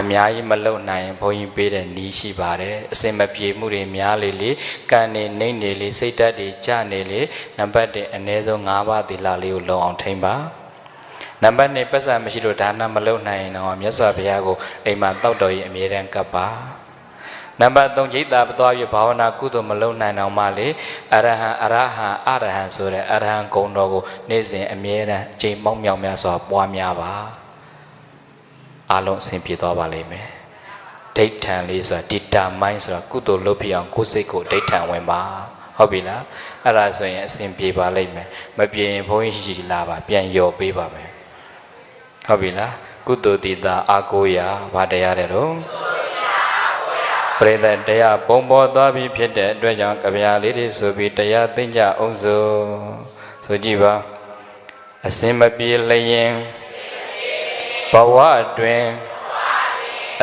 အများကြီးမလုံနိုင်ရင်ဘုန်းကြီးပေးတဲ့နီးရှိပါတယ်အစင်မပြေမှုတွေများလေလေကံနေနှိမ့်နေလေစိတ်ဓာတ်တွေကျနေလေနံပါတ်1အနည်းဆုံး၅ပါးသီလလေးကိုလုံအောင်ထိမ့်ပါနံပါတ်2ပတ်စံမရှိလို့ဒါနမလုံနိုင်ရင်တော့မြတ်စွာဘုရားကိုအိမ်မှာတောက်တော်ကြီးအမြဲတမ်းကပ်ပါနံပါတ်3จิตတာပသွားပြီးဘာဝနာကုသိုလ်မလုံနိုင်အောင်မလေအရဟံအရဟံအရဟံဆိုတဲ့အရဟံဂုဏ်တော်ကိုနေ့စဉ်အမြဲတမ်းအချိန်မောင်းမြောင်များစွာပွားများပါ အားလုံးအဆင်ပြေသွားပါလိမ့်မယ်ဒိဋ္ဌံလေးဆိုတာဒီတာမိုင်းဆိုတာကုသိုလ်လုပ်ပြအောင်ကိုယ်စိတ်ကိုဒိဋ္ဌံဝင်ပါဟုတ်ပြီလားအဲ့ဒါဆိုရင်အဆင်ပြေပါလိမ့်မယ်မပြေရင်ဘုန်းကြီးရှိလာပါပြန်ယော်ပေးပါမယ်ဟုတ်ပြီလားကုသိုလ်တည်တာအာကိုရာဘာတရားတဲ့တော့ပရိသတ်တရားပုံပေါ်သွားပြီဖြစ်တဲ့အတွက်ကြောင့်ကြဗျာလေးတွေဆိုပြီးတရားသိကြအောင်စို့ဆိုကြည့်ပါအစင်မပြေလျင် ဘဝအတွင်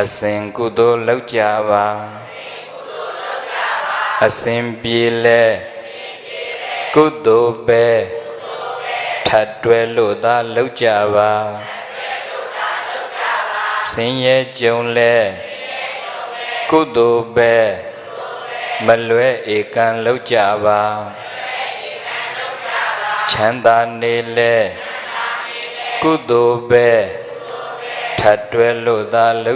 အစဉ်ကုသိုလ်လောက်ကြပါအစဉ်ပြေလဲကုသိုလ်ပဲထပ်တွဲလို့သာလောက်ကြပါဆင်းရဲကြုံလဲကုသိုလ်ပဲမလွဲဧကံလောက်ကြပါချမ်းသာနေလေကုသိုလ်ပဲ ထပ်တွဲလို့သာလောက်